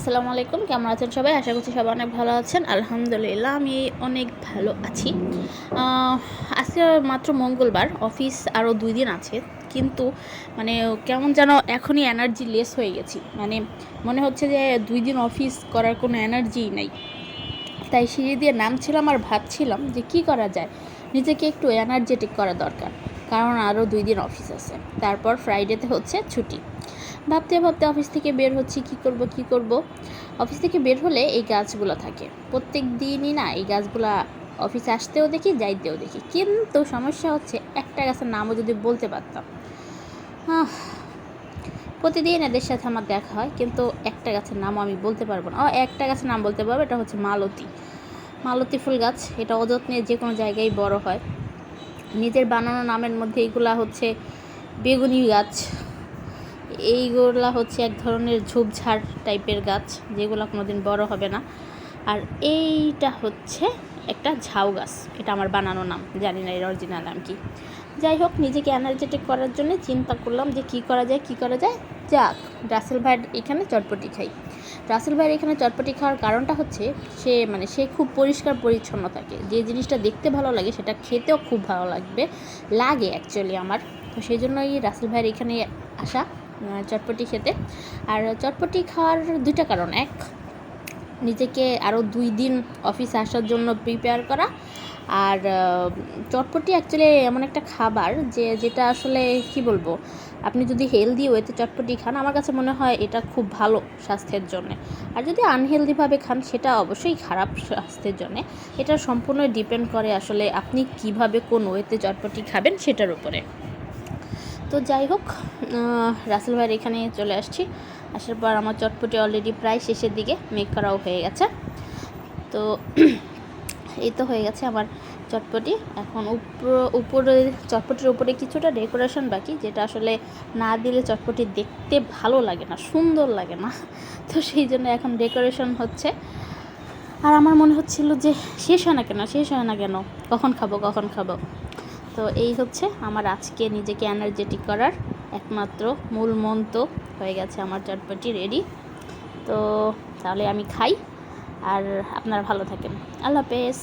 আসসালামু আলাইকুম, কেমন আছেন সবাই? আশা করছি সবাই অনেক ভালো আছেন। আলহামদুলিল্লাহ, আমি অনেক ভালো আছি। আজকে মাত্র মঙ্গলবার, অফিস আরও দুই দিন আছে, কিন্তু মানে কেমন যেন এখনই এনার্জি লেস হয়ে গেছি। মানে মনে হচ্ছে যে দুই দিন অফিস করার কোনো এনার্জিই নাই। তাই সিঁড়ি দিয়ে নামছিলাম আর ভাবছিলাম যে কি করা যায়? নিজেকে একটু এনার্জেটিক করা দরকার, কারণ আরও দুই দিন অফিস আছে। তারপর ফ্রাইডেতে হচ্ছে ছুটি। ভাবতে ভাবতে অফিস থেকে বের হচ্ছি, কি করব কি করব? অফিস থেকে বের হলে এই গাছগুলো থাকে। প্রত্যেক দিনই না এই গাছগুলা অফিসে আসতেও দেখি, যাইতেও দেখি। কিন্তু সমস্যা হচ্ছে একটা গাছের নামও যদি বলতে পারতাম। প্রতিদিন এদের সাথে আমার দেখা হয়, কিন্তু একটা গাছের নামও আমি বলতে পারব না। ও, একটা গাছের নাম বলতে পারব, এটা হচ্ছে মালতী। মালতী ফুল গাছ, এটা অযত্নে যে কোনো জায়গায় বড় হয়। নিজের বানানো নামের মধ্যে এইগুলা হচ্ছে বেগুনি গাছ এইগুলা হচ্ছে এক ধরনের ঝোপঝাড় টাইপের গাছ, যেগুলো কোনোদিন বড় হবে না। আর এইটা হচ্ছে একটা ঝাউ গাছ, এটা আমার বানানো নাম, জানি না এর অরিজিনাল নাম কি। যাই হোক, নিজেকে এনার্জেটিক করার জন্য চিন্তা করলাম যে কি করা যায়, কি করা যায়। যাক, রাসেল ভাইয়ের এখানে চটপটি খাই। রাসেল ভাইয়ের এখানে চটপটি খাওয়ার কারণটা হচ্ছে, সে মানে সে খুব পরিষ্কার পরিচ্ছন্ন থাকে। যে জিনিসটা দেখতে ভালো লাগে, সেটা খেতেও খুব ভালো লাগবে, লাগে অ্যাকচুয়ালি আমার। তো সেই জন্যই রাসেল ভাইয়ের এখানে আসা চটপটি খেতে। আর চটপটি খাওয়ার দুইটা কারণ। এক, নিজেকে আরও দুই দিন অফিসে আসার জন্য প্রিপেয়ার করা। আর চটপটি অ্যাকচুয়ালি এমন একটা খাবার যে, যেটা আসলে কি বলব, আপনি যদি হেলদি ওয়েতে চটপটি খান, আমার কাছে মনে হয় এটা খুব ভালো স্বাস্থ্যের জন্য। আর যদি আনহেলদিভাবে খান, সেটা অবশ্যই খারাপ স্বাস্থ্যের জন্য। এটা সম্পূর্ণ ডিপেন্ড করে আসলে আপনি কীভাবে কোন ওয়েতে চটপটি খাবেন, সেটার উপরে। তো যাই হোক রাসেল ভাইয়ের এখানে চলে আসছি। আসার পর আমার চটপটি অলরেডি প্রায় শেষের দিকে মেক করাও হয়ে গেছে। তো এই তো হয়ে গেছে আমার চটপটি। এখন উপর, উপরে, চটপটির উপরে কিছুটা ডেকোরেশন বাকি, যেটা আসলে না দিলে চটপটি দেখতে ভালো লাগে না, সুন্দর লাগে না। তো সেই জন্য এখন ডেকোরেশন হচ্ছে। আর আমার মনে হচ্ছিল যে, শেষ হয় না কেন? শেষ হয় না কেন? কখন খাব? কখন খাব? তো এই হচ্ছে আমার আজকে নিজেকে এনার্জেটিক করার একমাত্র মূল মন্ত্র। হয়ে গেছে আমার চটপটি রেডি তো তাহলে আমি খাই। আর আপনারা ভালো থাকেন। আল্লাহ হাফেজ।